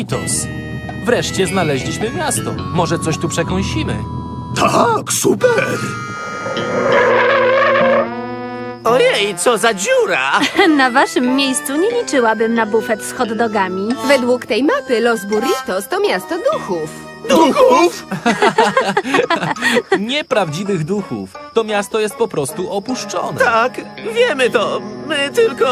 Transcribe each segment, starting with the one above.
Los Burritos. Wreszcie znaleźliśmy miasto. Może coś tu przekąsimy. Tak, super! Ojej, co za dziura! Na waszym miejscu nie liczyłabym na bufet z hot dogami. Według tej mapy Los Burritos to miasto duchów. Duchów? Nieprawdziwych duchów. To miasto jest po prostu opuszczone. Tak, wiemy to. My tylko.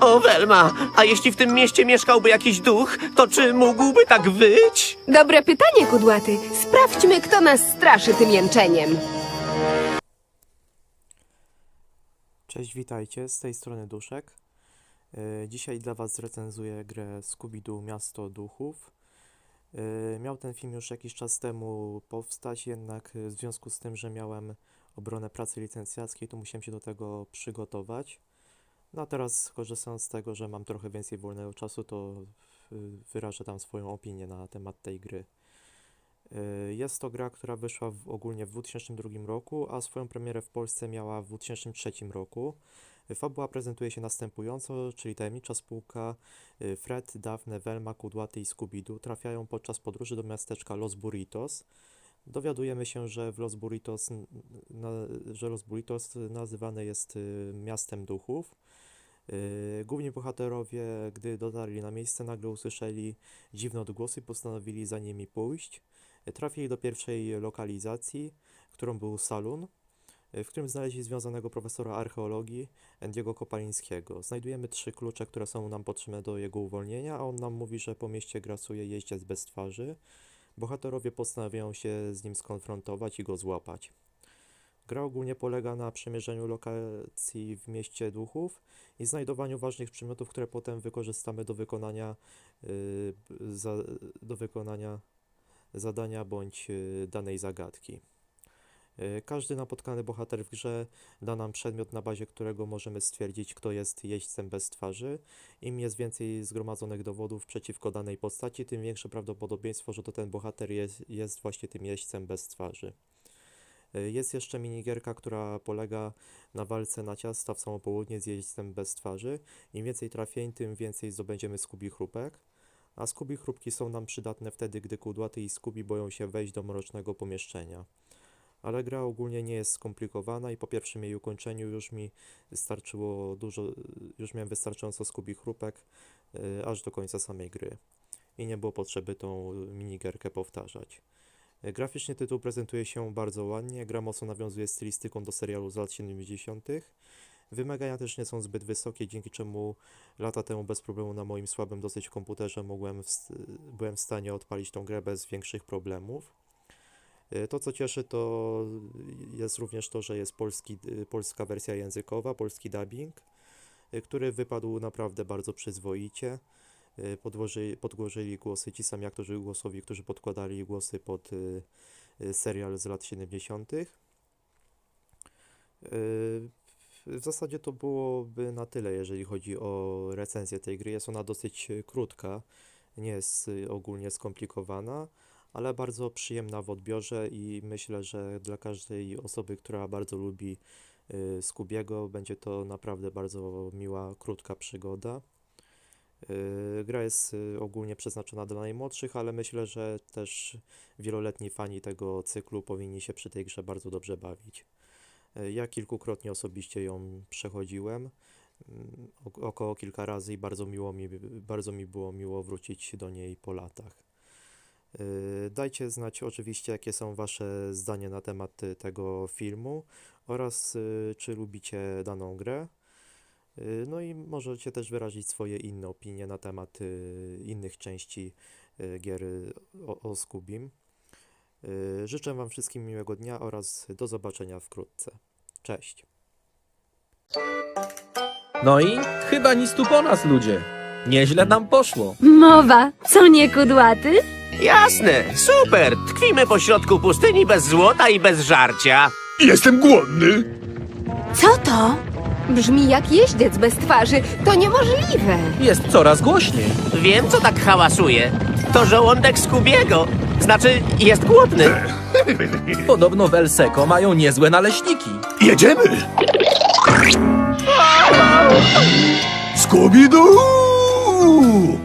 O, Welma, a jeśli w tym mieście mieszkałby jakiś duch, to czy mógłby tak wyć? Dobre pytanie, kudłaty. Sprawdźmy, kto nas straszy tym jęczeniem. Cześć, witajcie, z tej strony Duszek. E, Dzisiaj dla Was zrecenzuję grę Scooby-Doo Miasto Duchów. E, Miał ten film już jakiś czas temu powstać, jednak w związku z tym, że miałem obronę pracy licencjackiej, to musiałem się do tego przygotować. No a teraz korzystając z tego, że mam trochę więcej wolnego czasu, to e, wyrażę tam swoją opinię na temat tej gry. Y, Jest to gra, która wyszła w, ogólnie w 2002 roku, a swoją premierę w Polsce miała w 2003 roku. Y, Fabuła prezentuje się następująco, czyli tajemnicza spółka y, Fred, Daphne, Velma, Kudłaty i Scooby-Doo trafiają podczas podróży do miasteczka Los Burritos. Dowiadujemy się, że w Los Burritos, na, że Los Burritos nazywane jest miastem duchów. Y, Główni bohaterowie, gdy dotarli na miejsce, nagle usłyszeli dziwne odgłosy i postanowili za nimi pójść. Trafili do pierwszej lokalizacji, którą był salon, w którym znaleźli związanego profesora archeologii Andiego Kopalińskiego. Znajdujemy trzy klucze, które są nam potrzebne do jego uwolnienia, a on nam mówi, że po mieście grasuje jeździec bez twarzy. Bohaterowie postanawiają się z nim skonfrontować i go złapać. Gra ogólnie polega na przemierzeniu lokacji w mieście duchów i znajdowaniu ważnych przedmiotów, które potem wykorzystamy do wykonania, yy, za, do wykonania zadania bądź y, danej zagadki. Y, Każdy napotkany bohater w grze da nam przedmiot, na bazie którego możemy stwierdzić, kto jest jeźdźcem bez twarzy. Im jest więcej zgromadzonych dowodów przeciwko danej postaci, tym większe prawdopodobieństwo, że to ten bohater jest, jest właśnie tym jeźdźcem bez twarzy. Jest jeszcze minigierka, która polega na walce na ciasta w samo południe z jeźdźcem bez twarzy. Im więcej trafień, tym więcej zdobędziemy skubi chrupek. A Scooby chrupki są nam przydatne wtedy, gdy kudłaty i Scooby boją się wejść do mrocznego pomieszczenia. Ale gra ogólnie nie jest skomplikowana i po pierwszym jej ukończeniu już mi starczyło dużo, już miałem wystarczająco Scooby chrupek y, aż do końca samej gry. I nie było potrzeby tą minigierkę powtarzać. Graficznie tytuł prezentuje się bardzo ładnie, gra mocno nawiązuje stylistyką do serialu z lat 70. Wymagania też nie są zbyt wysokie, dzięki czemu lata temu bez problemu na moim słabym dosyć komputerze mogłem w, byłem w stanie odpalić tą grę bez większych problemów. Y, To co cieszy to jest również to, że jest polski, y, polska wersja językowa, polski dubbing, y, który wypadł naprawdę bardzo przyzwoicie. Y, Podłoży, podłożyli głosy ci sami aktorzy głosowi, którzy podkładali głosy pod y, y, serial z lat 70. Y, w zasadzie to byłoby na tyle, jeżeli chodzi o recenzję tej gry. Jest ona dosyć krótka, nie jest ogólnie skomplikowana, ale bardzo przyjemna w odbiorze i myślę, że dla każdej osoby, która bardzo lubi Skubiego, będzie to naprawdę bardzo miła, krótka przygoda. Y, Gra jest y, ogólnie przeznaczona dla najmłodszych, ale myślę, że też wieloletni fani tego cyklu powinni się przy tej grze bardzo dobrze bawić. Y, Ja kilkukrotnie osobiście ją przechodziłem, mm, ok- około kilka razy i bardzo miło mi, bardzo mi było miło wrócić do niej po latach. Dajcie znać oczywiście, jakie są Wasze zdania na temat tego filmu oraz czy lubicie daną grę. Y, No i możecie też wyrazić swoje inne opinie na temat y, innych części y, gier o, o Scubim. Życzę Wam wszystkim miłego dnia oraz do zobaczenia wkrótce. Cześć! No i chyba nic tu po nas, ludzie. Nieźle nam poszło. Mowa, co nie kudłaty? Jasne, super! Tkwimy pośrodku pustyni bez złota i bez żarcia. Jestem głodny! Co to? Brzmi jak jeździec bez twarzy. To niemożliwe. Jest coraz głośniej. Wiem, co tak hałasuje. To żołądek Skubiego. Znaczy, jest głodny. Podobno w El Seco mają niezłe naleśniki. Jedziemy! Scooby-Doo!